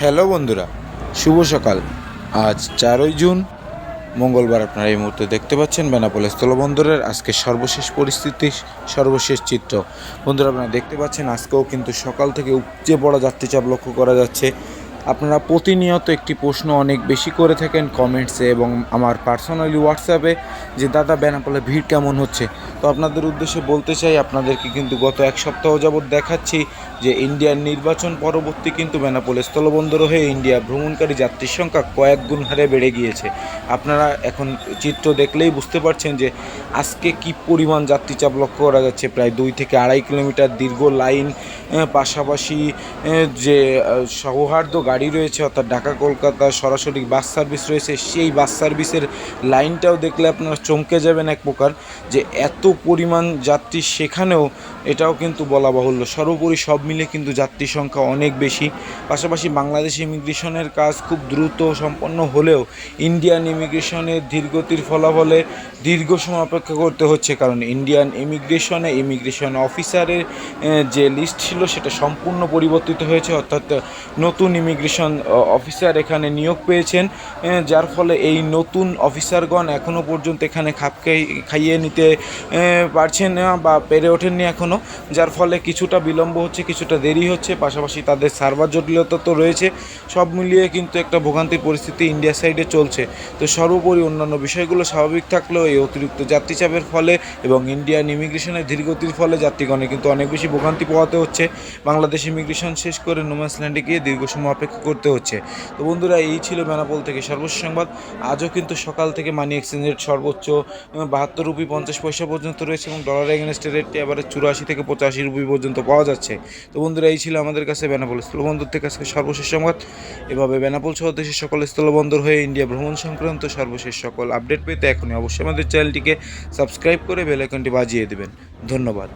Hello বন্ধুরা, শুভ সকাল। আজ চারই জুন, মঙ্গলবার আপনারা এই মুহূর্তে দেখতে পাচ্ছেন বেনাপোল স্থলবন্দরের আজকে সর্বশেষ পরিস্থিতি, সর্বশেষ চিত্র। বন্ধুরা, আপনারা দেখতে পাচ্ছেন আজকেও কিন্তু সকাল থেকে উপচে পড়া যাত্রী চাপ লক্ষ্য করা যাচ্ছে। আপনারা প্রতিনিয়ত একটি প্রশ্ন অনেক বেশি করে থাকেন কমেন্টসে এবং আমার পার্সোনালি হোয়াটসঅ্যাপে যে, দাদা, বেনাপোলে ভিড় কেমন হচ্ছে? তো আপনাদের উদ্দেশ্যে বলতে চাই, আপনাদেরকে কিন্তু গত এক সপ্তাহ যাবৎ দেখাচ্ছি যে ইন্ডিয়ার নির্বাচন পরবর্তী কিন্তু বেনাপোল স্থলবন্দর হয়ে ইন্ডিয়া ভ্রমণকারী যাত্রীর সংখ্যা কয়েক গুণ হারে বেড়ে গিয়েছে। আপনারা এখন চিত্র দেখলেই বুঝতে পারছেন যে, আজকে কি পরিমাণ যাত্রীচাপ লক্ষ্য করা যাচ্ছে। প্রায় দুই থেকে আড়াই কিলোমিটার দীর্ঘ লাইন পাশাপাশি যে সৌহার্দ্য গাড়ি রয়েছে, অর্থাৎ ঢাকা, কলকাতা সরাসরি বাস সার্ভিস রয়েছে। সেই বাস সার্ভিসের লাইনটাও দেখলে আপনারা চমকে যাবেন এক প্রকার যে এত পরিমাণ যাত্রী সেখানেও এটাও কিন্তু বলা বাহুল্য। সর্বোপরি সব মিলে কিন্তু যাত্রী সংখ্যা অনেক বেশি। পাশাপাশি বাংলাদেশ ইমিগ্রেশনের কাজ খুব দ্রুত সম্পন্ন হলেও ইন্ডিয়ান ইমিগ্রেশনের ধীরগতির ফলাফলে দীর্ঘ সময় অপেক্ষা করতে হচ্ছে, কারণ ইন্ডিয়ান ইমিগ্রেশনে ইমিগ্রেশন অফিসারের যে লিস্ট ছিল সেটা সম্পূর্ণ পরিবর্তিত হয়েছে, অর্থাৎ নতুন ইমিগ্রেশন অফিসার এখানে নিয়োগ পেয়েছেন যার ফলে এই নতুন অফিসারগণ এখনও পর্যন্ত এখানে খাপ খাই- খাইয়ে নিতে পারছেন না বা পেরে ওঠেননি এখনও যার ফলে কিছুটা বিলম্ব হচ্ছে, কিছুটা দেরি হচ্ছে, পাশাপাশি তাদের সার্ভার জটিলতা তো রয়েছে, সব মিলিয়ে কিন্তু একটা ভোগান্তির পরিস্থিতি ইন্ডিয়া সাইডে চলছে। তো সর্বোপরি অন্যান্য বিষয়গুলো স্বাভাবিক থাকলেও এই অতিরিক্ত যাত্রী চাপের ফলে এবং ইন্ডিয়ান ইমিগ্রেশনের ধীরগতির ফলে যাত্রীগণে কিন্তু অনেক বেশি ভোগান্তি পোহাতে হচ্ছে। বাংলাদেশ ইমিগ্রেশন শেষ করে নোম্যান্স ল্যান্ডে গিয়ে দীর্ঘ সময় অপেক্ষা করতে হচ্ছে। তো বন্ধুরা, এই ছিল বেনাপোল থেকে সর্বশেষ সংবাদ। আজও কিন্তু সকাল থেকে মানি এক্সচেঞ্জ রেট সর্বোচ্চ বাহাত্তর রুপি পঞ্চাশ পয়সা পর্যন্ত রয়েছে এবং ডলার এগেনস্টের রেটটি এবারে চুরাশি থেকে পঁচাশি রুপি পর্যন্ত পাওয়া যাচ্ছে। তো বন্ধুরা, এই ছিল আমাদের কাছে বেনাপোল স্থলবন্দর থেকে আজকে সর্বশেষ সংবাদ। এভাবে বেনাপোল সহ দেশের সকল স্থলবন্দর হয়ে ইন্ডিয়া ভ্রমণ সংক্রান্ত সর্বশেষ সকল আপডেট পেতে এখনই অবশ্যই আমাদের চ্যানেলটিকে সাবস্ক্রাইব করে বেল আইকনটি বাজিয়ে দেবেন। ধন্যবাদ।